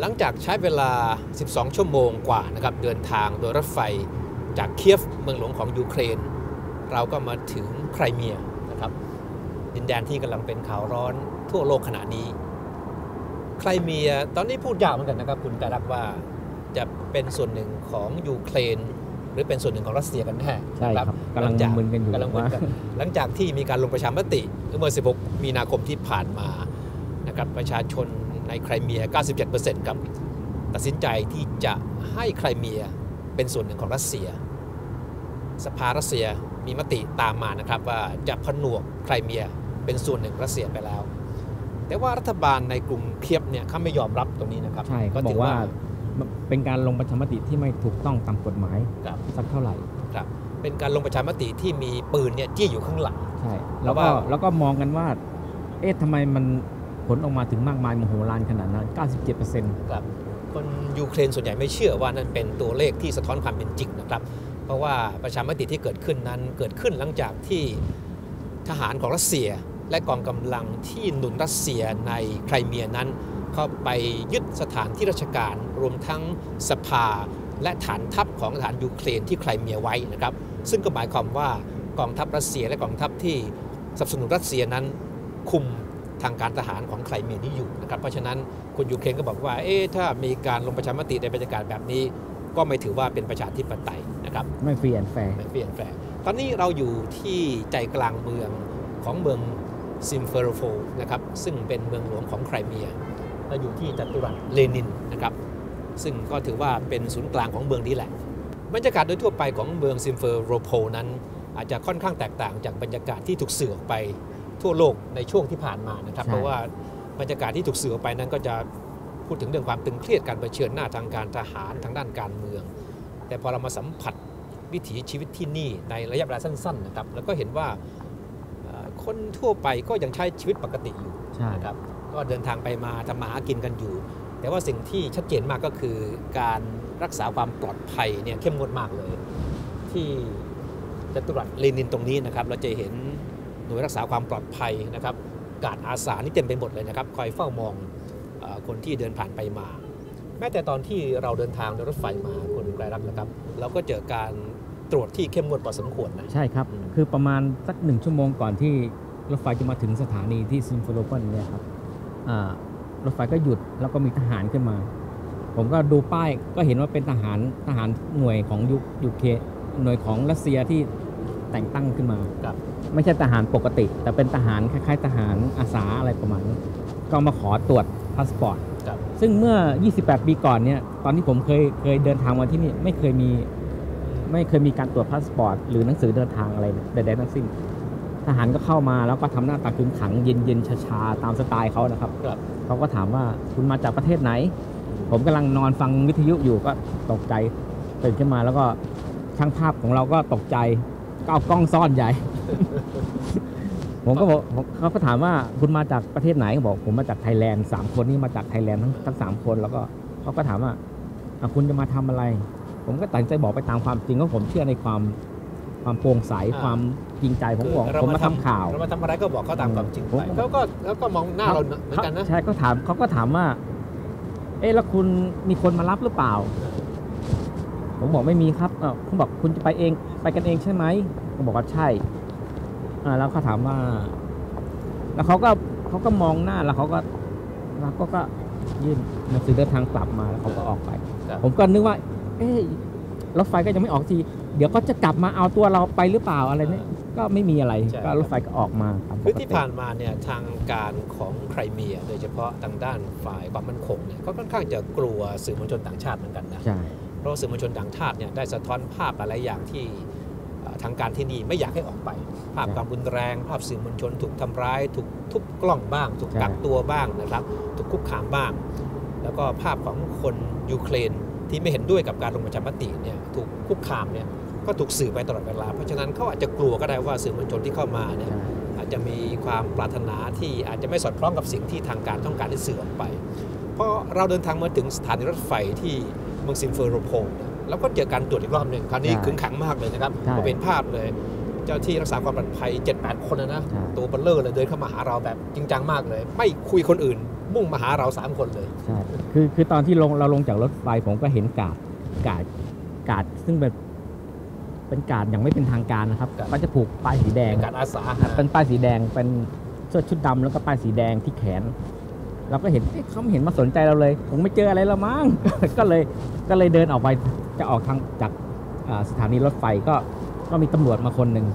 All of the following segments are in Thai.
หลังจากใช้เวลา 12 ชั่วโมงกว่านะครับเดินทางโดยรถไฟจากเคียฟเมืองหลวงของยูเครน เราก็มาถึงไครเมียนะครับดินแดนที่กำลังเป็นข่าวร้อนทั่วโลกขณะนี้ ไครเมียตอนนี้พูดยากเหมือนกันนะครับคุณการักว่าจะเป็นส่วนหนึ่งของยูเครน หรือเป็นส่วนหนึ่งของรัสเซียกันแน่ใช่ครับนะกำลังหจากมึนกันอยู่กำลังมึนว่ากันหลังจากที่มีการลงประชามติเมื่อ 16 มีนาคมที่ผ่านมานะครับประชาชน ในไครเมีย 97%ครับตัดสินใจที่จะให้ไครเมียเป็นส่วนหนึ่งของรัสเซีย สภารัสเซียมีมติตามมานะครับว่าจะผนวกไครเมียเป็นส่วนหนึ่งรัสเซียไปแล้ว แต่ว่ารัฐบาลในกรุงเคียบเนี่ยเขาไม่ยอมรับตรงนี้นะครับใช่เขาบอถืกว่าเป็นการลงประชามติที่ไม่ถูกต้องตามกฎหมายครับสักเท่าไหร่ครับเป็นการลงประชามติที่มีปืนเนี่ยจี้อยู่ข้างหลังใช่แล้แล้ววว่าก็แล้วก็มองกันว่าเอ๊ะทำไมมัน ผลออกมาถึงมากมายมโหฬารขนาดนั้น 97%ครับคนยูเครนส่วนใหญ่ไม่เชื่อว่านั่นเป็นตัวเลขที่สะท้อนความเป็นจริงนะครับ เพราะว่าประชามติที่เกิดขึ้นนั้นเกิดขึ้นหลังจากที่ทหารของรัสเซียและกองกำลังที่หนุนรัสเซียในไครเมียนั้น เข้าไปยึดสถานที่ราชการรวมทั้งสภา และฐานทัพของทหารยูเครนที่ไครเมียไว้นะครับ ซึ่งก็หมายความว่ากองทัพรัสเซียและกองทัพที่สนับสนุนรัสเซียนั้น คุม ทางการทหารของไครเมียนี้อยู่นะครับเพราะฉะนั้นคนยูเครนก็บอกว่าเอ๊ะถ้ามีการลงประชามติในบรรยากาศแบบนี้ ก็ไม่ถือว่าเป็นประชาธิปไตยนะครับไม่ฟรีแอนแฟร์ไม่เปลี่ยนแปลงตอนนี้เราอยู่ที่ใจกลางเมืองของเมืองซิมเฟโรโฟนะครับซึ่งเป็นเมืองหลวงของไครเมียเราอยู่ที่จัตุรัสเลนินนะครับซึ่งก็ถือว่าเป็นศูนย์กลางของเมืองนี้แหละ บรรยากาศโดยทั่วไปของเมืองซิมเฟโรโพนั้น อาจจะค่อนข้างแตกต่างจากบรรยากาศที่ถูกสื่อออกไป ทั่วโลกในช่วงที่ผ่านมานะครับใช่เพราะว่าบรรยากาศที่ถูกสื่อออกไปนั้นก็จะพูดถึงเรื่องความตึงเครียดการเผชิญหน้าทางการทหารทางด้านการเมือง แต่พอเรามาสัมผัสวิถีชีวิตที่นี่ในระยะเวลาสั้นๆนะครับแล้วก็เห็นว่าเอ่อคนทั่วไปก็ยังใช้ชีวิตปกติอยู่ใช่นะครับก็เดินทางไปมาทำมาหากินกันอยู่ แต่ว่าสิ่งที่ชัดเจนมากก็คือการรักษาความปลอดภัยเนี่ยเข้มงวดมากเลย ที่จตุรัสเลนินตรงนี้นะครับ เราจะเห็น หน่วยรักษาความปลอดภัยนะครับการอาสานี่เต็มไปหมดเลยนะครับคอยเฝ้ามองเออคนที่เดินผ่านไปมา แม้แต่ตอนที่เราเดินทางโดยรถไฟมาคุณไกรรักนะครับ เราก็เจอการตรวจที่เข้มงวดพอสมควรนะใช่ครับอืมคือประมาณสักหนึ่งชั่วโมงก่อนที่รถไฟจะมาถึงสถานีที่ซิมโฟโรเปนเนี่ยครับอ่ารถไฟก็หยุดแล้วก็มีทหารขึ้นมา ผมก็ดูป้ายก็เห็นว่าเป็นทหารทหารหน่วยของยุยูเคหน่วยของรัสเซียที่แต่งตั้งขึ้นมาครับ ไม่ใช่ทหารปกติ แต่เป็นทหารคล้ายๆทหารอาสาอะไรประมาณนี้ก็มาขอตรวจพาสปอร์ตครับซึ่งเมื่อ 28 ปีก่อนเนี่ยตอนที่ผมเคยเคยเดินทางมาที่นี่ไม่เคยมีไม่เคยมีการตรวจพาสปอร์ตหรือหนังสือเดินทางอะไรใดๆทั้งสิ้น ทหารก็เข้ามาแล้วก็ทำหน้าตาขึงขังเย็นๆชาๆตามสไตล์เขานะครับครับเขาก็ถามว่าคุณมาจากประเทศไหน ผมกำลังนอนฟังวิทยุอยู่ก็ตกใจตื่นขึ้นมาแล้วก็ช่างภาพของเราก็ตกใจก็เอากล้องซ่อนใหญ่ ผมก็บอกผมเขาก็ถามว่าคุณมาจากประเทศไหนบอก ผมมาจากไทยแลนด์สามคนนี่มาจากไทยแลนด์ทั้งทั้งสามคนแล้วก็เขาก็ถามว่าอะคุณจะมาทำอะไร ผมก็ตัดสินใจบอกไปตามความจริงเพราะผมเชื่อในความความโปร่งใสอ่าความจริงใจผมบอกคือผมมาทำข่าวเรามาทำอะไรก็บอกเขาตามความจริงผมไปเขาก็แล้วก็มองหน้าเราเหมือนกันนะใช่ก็ถามเขาก็ถามว่า เอ๊ะแล้วคุณมีคนมารับหรือเปล่า ผมบอกไม่มีครับเออเขาบอกคุณจะไปเองไปกันเองใช่ไหมผมบอกว่าใช่อ่า แล้วเขาถามว่า แล้วเขาก็เขาก็มองหน้าแล้วเขาก็แล้วก็ก็ยื่นหนังสือเดินทางกลับมาแล้วเขาก็ออกไปครับผมก็นึกว่า เอ๊ะรถไฟก็ยังไม่ออกทีเดี๋ยวก็จะกลับมาเอาตัวเราไปหรือเปล่าอะไรเนี่ยก็ไม่มีอะไรใช่ก็รถไฟก็ออกมาตามปคือกที่ติผ่านมาเนี่ยทางการของไครเมีย โดยเฉพาะทางด้านฝ่ายความมั่นคงเนี่ยก็ค่อนข้างจะกลัวสื่อมวลชนต่างชาติเหมือนกันนะใช่เพราะว่าสื่อมวลชนต่างชาติเนี่ยได้สะท้อนภาพหลายๆอย่างที่เอ่อ ทางการที่นี่ไม่อยากให้ออกไป ภาพความรุนแรง ภาพสื่อมวลชนถูกทำร้าย ถูกทุบกล้องบ้าง ถูกกักตัวบ้างนะครับ ถูกคุกคามบ้าง แล้วก็ภาพของคนยูเครนที่ไม่เห็นด้วยกับการลงประชามติเนี่ยถูกคุกคามเนี่ยก็ถูกสื่อไปตลอดเวลา เพราะฉะนั้นเขาอาจจะกลัวก็ได้ว่าสื่อมวลชนที่เข้ามาเนี่ยใช่อาจจะมีความปรารถนาที่อาจจะไม่สอดคล้องกับสิ่งที่ทางการต้องการให้สื่อออกไป เพราะเราเดินทางมาถึงสถานีรถไฟที่เมืองซิมเฟอโรโพลเนี่ย เราก็เจอการตรวจอีกรอบหนึ่งคราวนี้ใช่ขึงขังมากเลยนะครับใช่ก็เป็นภาพเลย เจ้าที่รักษาความปลอดภัย7-8คนนะนะใช่ตัวเบลเลอร์เลยเดินเข้ามาหาเราแบบจริงจังมากเลย ไม่คุยคนอื่น มุ่งมาหาเรา 3 คนเลยใช่คือคือตอนที่ลงเราลงจากรถไฟผมก็เห็นกาดกาดกาดซึ่งเป็นเป็นกาดอย่างไม่เป็นทางการนะครับครับก็จะผูกป้ายสีแดงเป็นการอาสาเป็นป้ายสีแดงเป็นเสื้อชุดดำแล้วก็ป้ายสีแดงที่แขน เราก็เห็นเอ๊ะเขาไม่เห็นมาสนใจเราเลยผมไม่เจออะไรแล้วมั้งก็เลยก็เลยเดินออกไปจะออกทางจากอ่าสถานีรถไฟก็ก็มีตำรวจมาคนหนึ่ง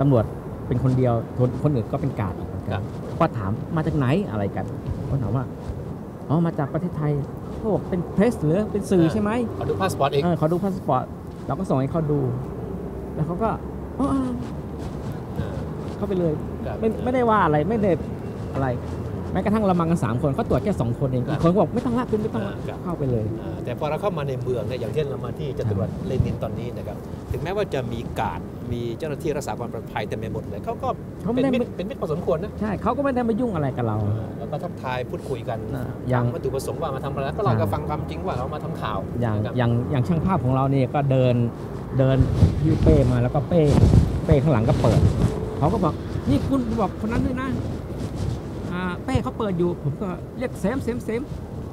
ตำรวจเป็นคนเดียวคนคนอื่นก็เป็นกาดอีกเหมือนคกัรันบก็ถามมาจากไหนอะไรกันเขาถามว่าอ๋อมาจากประเทศไทยเขาบอกเป็นเพรสหรือเป็นสื่อใช่ไหมขอดูพาสปอร์ตเองเออเขาดูพาสปอร์ตเราก็ส่งให้เขาดู แล้วเขาก็อ๋อเข้าไปเลยครับไม่ไม่ได้ว่าอะไรไม่ได้อะไรแม้กระทั่งเรามากันสามคนเขาตรวจแค่สองคนเองครับอีกคนก็บอกไม่ต้องละคุณไม่ต้องละอ่าครับเข้าไปเลยอ่าแต่พอเราเข้ามาในเมืองเนี่ยอย่างเช่นเรามาที่จตุรัสเลนินตอนนี้นะครับถึงแม้ว่าจะมีการดมีเจ้าหน้าที่รักษาความปลอดภัยเต็มไปหมดเลยเขาก็เขาไม่เป็นได้มิตรเป็นมิตรพอสมควรนะใช่เขาก็ไม่ได้มายุ่งอะไรกับเราแล้วก็ทักทายพูดคุยกันอ่าอย่างวัตถุประสงค์ว่ามาทำอะไรก็เราก็ฟังความจริงว่าเรามาทำข่าวอย่างนะครับอย่างอย่างช่างภาพของเราเนี่ยก็เดินเดินฮิ้วเป้มาแล้วก็เป้เป้ข้างหลังก็เปิดเขาก็บอกนี่คุณบอกคนนั้นด้วยนะอ่า เป้เขาเปิดอยู่ ผมก็เรียกเซมเซมเซม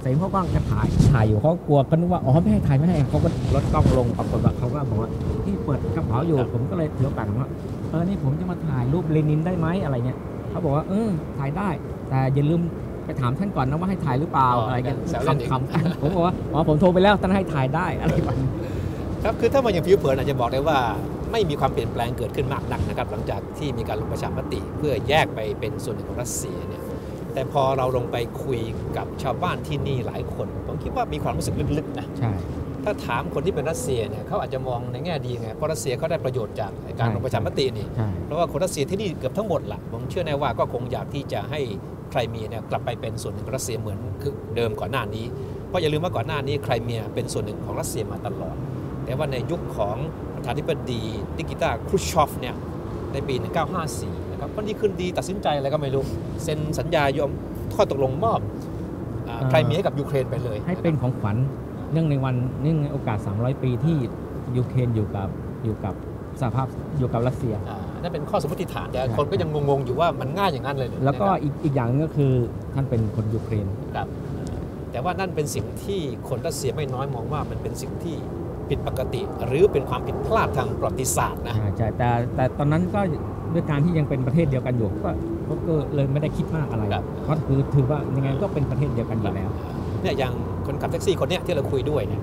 เซมเขาก็จะถ่ายถ่ายอยู่เขากลัวก็นึกว่าอ๋อไม่ให้ถ่ายไม่ให้เขาก็ลดกล้องลงปรากฏว่าเขาก็บอกว่านี่เปิดกระเป๋าอยู่ ผมก็เลยถือโอกาสถามว่าเออนี่ผมจะมาถ่ายรูปเลนินได้ไหมอะไรเงี้ยเขาบอกว่าเออถ่ายได้ แต่อย่าลืมไปถามท่านก่อนนะว่าให้ถ่ายหรือเปล่าอ๋อออะไรเงี้ยแซวเล่นอีกคำๆกันผมบอกว่าอ๋อผมโทรไปแล้วท่านให้ถ่ายได้อะไรแบบนี้ครับคือถ้ามาอย่างผิวเผินอาจจะบอกได้ว่าไม่มีความเปลี่ยนแปลงเกิดขึ้นมากนักนะครับ หลังจากที่มีการลงประชามติเพื่อแยกไปเป็นส่วนหนึ่งของรัสเซียเนี่ย แต่พอเราลงไปคุยกับชาวบ้านที่นี่หลายคน ผมคิดว่ามีความรู้สึกลึกๆนะใช่ถ้าถามคนที่เป็นรัสเซียเนี่ยเขาอาจจะมองในแง่ดีไงเพราะรัสเซียเขาได้ประโยชน์จากการใช่ลงประชามตินี่ใช่เพราะว่าคนรัสเซียที่นี่เกือบทั้งหมดละผมเชื่อแน่ว่าก็คงอยากที่จะให้ไครเมียเนี่ยกลับไปเป็นส่วนหนึ่งของรัสเซียเหมือนคือเดิมก่อนหน้านี้เพราะอย่าลืมว่าก่อนหน้านี้ไครเมียเป็นส่วนหนึ่งของรัสเซียมาตลอด แต่ว่าในยุคของประธานาธิบดีนิกิตาครุชชอฟเนี่ยในปี 1954นะ ครับวันนี้คืนดีตัดสินใจอะไรก็ไม่รู้เซ็นสัญญายอมข้อตกลงมอบอ่าไครเมียให้กับยูเครนไปเลย ให้เป็นของขวัญเนื่องในวันเนื่องในโอกาส 300 ปีที่ยูเครนอยู่กับอยู่กับสหภาพอยู่กับรัสเซียอ่านั่นเป็นข้อสมมติฐานแต่ใช่คนก็ยังงงๆอยู่ว่ามันง่ายอย่างนั้นเลยเหรอแล้วก็นะครับอีกอีกอย่างหนึงก็คือท่านเป็นคนยูเครนครับแต่ว่านั่นเป็นสิ่งที่คนรัสเซียไม่น้อยมองว่ามันเป็นสิ่งที่ผิดปกติ หรือเป็นความผิดพลาดทางประวัติศาสตร์นะใช่ใช่แต่แต่ตอนนั้นก็ ด้วยการที่ยังเป็นประเทศเดียวกันอยู่ก็เขาก็เลยไม่ได้คิดมากอะไรครับเพราะคือถือว่ายังไงก็เป็นประเทศเดียวกันอยู่แล้วเนี่ยอย่างคนขับแท็กซี่คนเนี้ยที่เราคุยด้วยเนี่ย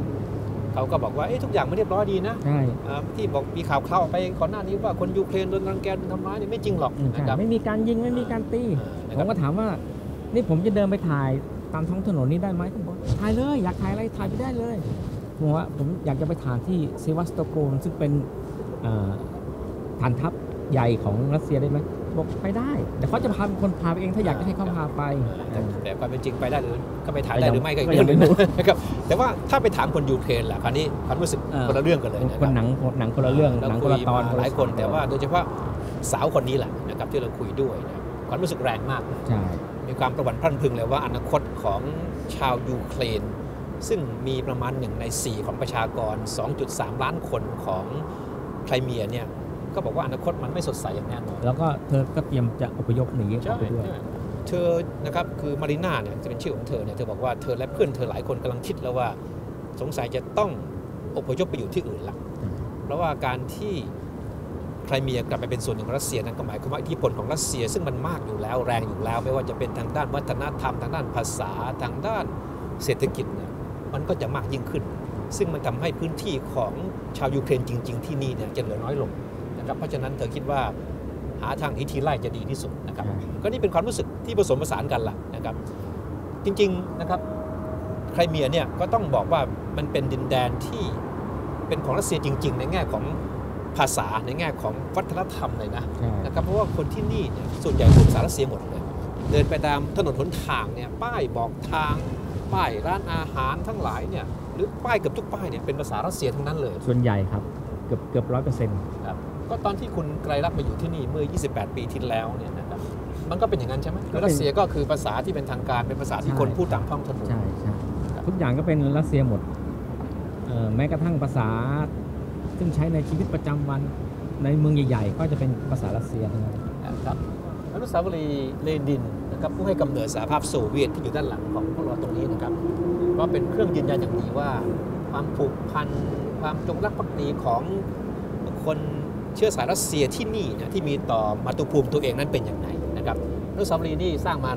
เขาก็บอกว่าเอ๊ะทุกอย่างไม่เรียบร้อยดีนะใช่อ่าที่บอกมีข่าวคราวออกไปก่อนหน้านี้ว่าคนยูเครนโดนรังแกโดนทำร้ายเนี่ยไม่จริงหรอกอืมนะใช่ครับไม่มีการยิงไม่มีการตีนะผครัมบก็ถามว่านี่ผมจะเดินไปถ่ายตามท้องถนนนี้ได้ไหมผมบอกถ่ายเลยอยากถ่ายอะไรถ่ายไปได้เลยผมบอกว่าผมอยากจะไปถ่ายที่เซวัสโตโปลซึ่งเป็นเอ่อฐานทัพ ใหญ่ของรัสเซียได้ไหมบอกไปได้แต่เขาจะพาเป็นคนพาไปเองถ้าอยากจะให้เขาพาไป แต่แต่ความเป็นจริงไปได้หรือก็ไปถ่ายก็ได้ยังหรือไม่ก็อีกก็เรื่ยัองงหนึงไม่รู้นะครับแต่ว่าถ้าไปถามคนยูเครนล่ะคราวนี้ความรู้สึกเออคนละเรื่องกันเลยนะครันบหนังหนังคนละเรื่องเราหนังคคุนยละตอนมาหลายคนละแต่ว่าโดยเฉพาะสาวคนนี้แหละนะครับที่เราคุยด้วยเนี่ยความรู้สึกแรงมากใช่มีความประวัติพรั่นพรึงเลยว่าอนาคตของชาวยูเครน ซึ่งมีประมาณหนึ่งใน 4 ของประชากร 2.3 ล้านคนของไครเมียเนี่ย ก็บอกว่าอนาคตมันไม่สดใสอย่างแน่นอนแล้วก็เธอก็เตรียมจะอพยพหนีอใช่อกไปด้วยใช่เธอนะครับคือมารีนาเนี่ยจะเป็นชื่อของเธอเนี่ยเธอบอกว่าเธอและเพื่อนเธอหลายคนกำลังคิดแล้วว่าสงสัยจะต้องอพยพไปอยู่ที่อื่นละอืมเพราะว่าการที่ไครเมียกลับไปเป็นส่วนหนึ่งของรัสเซียนั้นก็หมายความว่าอิทธิพลของรัสเซีย ซึ่งมันมากอยู่แล้วแรงอยู่แล้ว ไม่ว่าจะเป็นทางด้านวัฒนธรรม ทางด้านภาษาทางด้านเศรษฐกิจเนี่ยมันก็จะมากยิ่งขึ้น ซึ่งมันทำให้พื้นที่ของชาวยูเครนจริง ๆ ที่นี่เนี่ยจะเหลือน้อยลง นะครับเพราะฉะนั้นเธอคิดว่าหาทางหนีทีไล่จะดีที่สุดนะครับใช่ก็นี่เป็นความรู้สึกที่ผสมผสานกันล่ะนะครับ จริงๆนะครับไครเมียเนี่ยก็ต้องบอกว่ามันเป็นดินแดนที่เป็นของรัสเซียจริง ๆ ในแง่ของภาษาในแง่ของวัฒนธรรมเลยนะใช่นะครับเพราะว่าคนที่นี่เนี่ยส่วนใหญ่พูดภาษารัสเซียหมดเลยเดินไปตามถนนหนทางเนี่ยป้ายบอกทางป้ายร้านอาหารทั้งหลายเนี่ยหรือป้ายเกือบทุกป้ายเนี่ยเป็นภาษารัสเซียทั้งนั้นเลย ส่วนใหญ่ครับเกือบเกือบร้อยเปอร์เซ็นต์ครับ ก็ตอนที่คุณไกรรับมาอยู่ที่นี่เมื่อ 28 ปีที่แล้วเนี่ยนะครับมันก็เป็นอย่างนั้นใช่ไหมคือรัสเซียก็คือภาษาที่เป็นทางการเป็นภาษาที่คนพูดตามท้องถนนใช่ใช่ทุกอย่างก็เป็นรัสเซียหมดเอ่อแม้กระทั่งภาษาซึ่งใช้ในชีวิตประจำวันในเมืองใหญ่ๆ ก็จะเป็นภาษารัสเซียทั้งนั้นนะครับอนุสาวรีย์เลนินนะครับผู้ให้กำเนิดสหภาพโซเวียตที่อยู่ด้านหลังของพวกเราตรงนี้นะครับก็เป็นเครื่องยืนยันอย่างดีว่า ความผูกพันความจงรักภักดีของคน เชื้อสายรัสเซียที่นี่นะที่มีต่อมาตุภูมิตัวเองนั้นเป็นอย่างไรนะครับอนุสาวรีย์นี่สร้างมา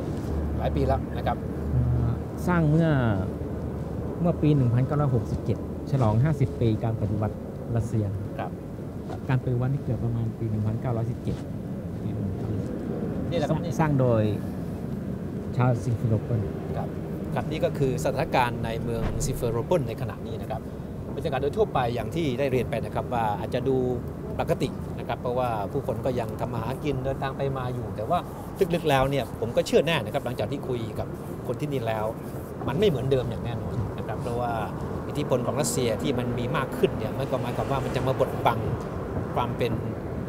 หลายปีแล้วนะครับเอ่อสร้างเมื่อเมื่อปี 1967 ฉลอง 50 ปีการปฏิวัติรัสเซียครับการปฏิวัตินี่เกิดประมาณปี 1917นี่แหละครับนี่สร้างโดยชาวซิงฟิโลเปิลครับครับนี่ก็คือสถานการณ์ในเมืองซิเฟโรโปลในขณะนี้นะครับบรรยากาศโดยทั่วไปอย่างที่ได้เรียนไปนะครับว่าอาจจะดู ปกตินะครับเพราะว่าผู้คนก็ยังทำมาหากินเดินทางไปมาอยู่ แต่ว่าลึกๆแล้วเนี่ยผมก็เชื่อแน่นะครับหลังจากที่คุยกับคนที่นี่แล้ว มันไม่เหมือนเดิมอย่างแน่นอนนะครับเพราะว่าอิทธิพลของรัสเซียที่มันมีมากขึ้นเนี่ยมันก็หมายความว่ามันจะมาบดบังความเป็น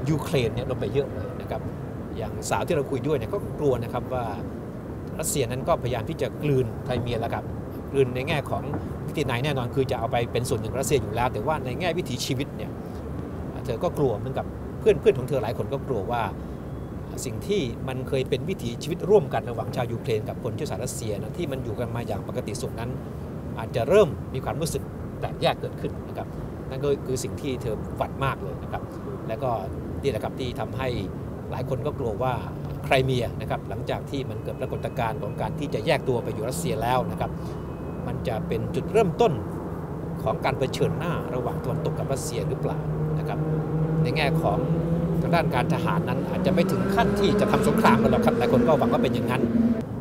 ยูเครนเนี่ยลงไปเยอะเลยนะครับอย่างสาวที่เราคุยด้วยเนี่ยก็กลัวนะครับว่ารัสเซียนั้นก็พยายามที่จะกลืนไครเมียแล้วครับกลืนในแง่ของวิธีไหนแน่นอนคือจะเอาไปเป็นส่วนหนึ่งของรัสเซียอยู่แล้ว แต่ว่าในแง่วิถีชีวิตเนี่ย เธอก็กลัวเหมือนกับเพื่อนเพื่อนของเธอหลายคนก็กลัวว่า สิ่งที่มันเคยเป็นวิถีชีวิตร่วมกันระหว่างชาวยูเครนกับคนเชื้อสายรัสเซียนะที่มันอยู่กันมาอย่างปกติสุขนั้น อาจจะเริ่มมีความรู้สึกแตกแยกเกิดขึ้นนะครับนั่นก็คือสิ่งที่เธอฝันมากเลยนะครับ แล้วก็นี่แหละครับที่ทำให้หลายคนก็กลัวว่าไครเมียนะครับหลังจากที่มันเกิดปรากฏการณ์ของการที่จะแยกตัวไปอยู่รัสเซียแล้วนะครับมันจะเป็นจุดเริ่มต้น ของการเผชิญหน้าระหว่างตะวันตกกับรัสเซียหรือเปล่านะครับในแง่ของทางด้านการทหารนั้นอาจจะไม่ถึงขั้นที่จะทำสงครามกันหรอกครับหลายคนก็หวังว่าเป็นอย่างนั้น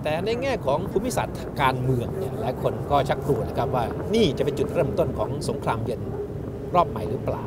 แต่ในแง่ของภูมิศาสตร์การเมืองเนี่ยหลายคนก็ชักกลัวนะครับว่านี่จะเป็นจุดเริ่มต้นของสงครามเย็นรอบใหม่หรือเปล่า